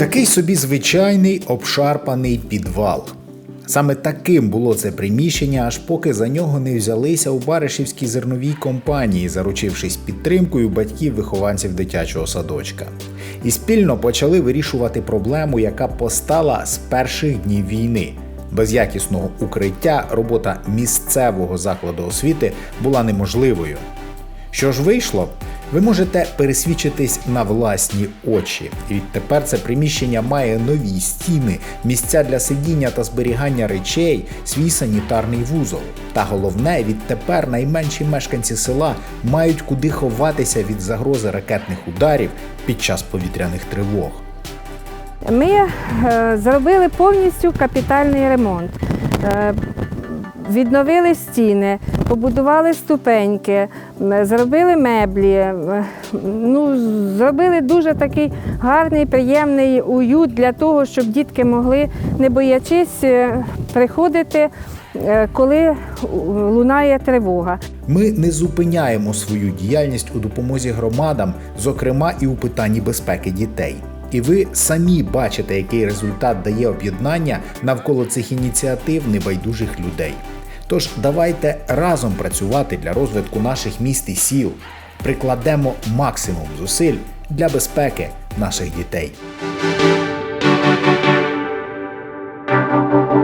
Такий собі звичайний обшарпаний підвал. Саме таким було це приміщення, аж поки за нього не взялися у Баришівській зерновій компанії, заручившись підтримкою батьків вихованців дитячого садочка. І спільно почали вирішувати проблему, яка постала з перших днів війни. Без якісного укриття робота місцевого закладу освіти була неможливою. Що ж вийшло? Ви можете пересвідчитись на власні очі. Відтепер це приміщення має нові стіни, місця для сидіння та зберігання речей, свій санітарний вузол. Та головне, відтепер найменші мешканці села мають куди ховатися від загрози ракетних ударів під час повітряних тривог. Ми е, зробили повністю капітальний ремонт. Відновили стіни, побудували ступеньки, зробили меблі. Ну, зробили дуже такий гарний, приємний уют для того, щоб дітки могли, не боячись, е, приходити, е, коли лунає тривога. Ми не зупиняємо свою діяльність у допомозі громадам, зокрема і у питанні безпеки дітей. І ви самі бачите, який результат дає об'єднання навколо цих ініціатив небайдужих людей. Тож давайте разом працювати для розвитку наших міст і сіл, прикладемо максимум зусиль для безпеки наших дітей. Thank you.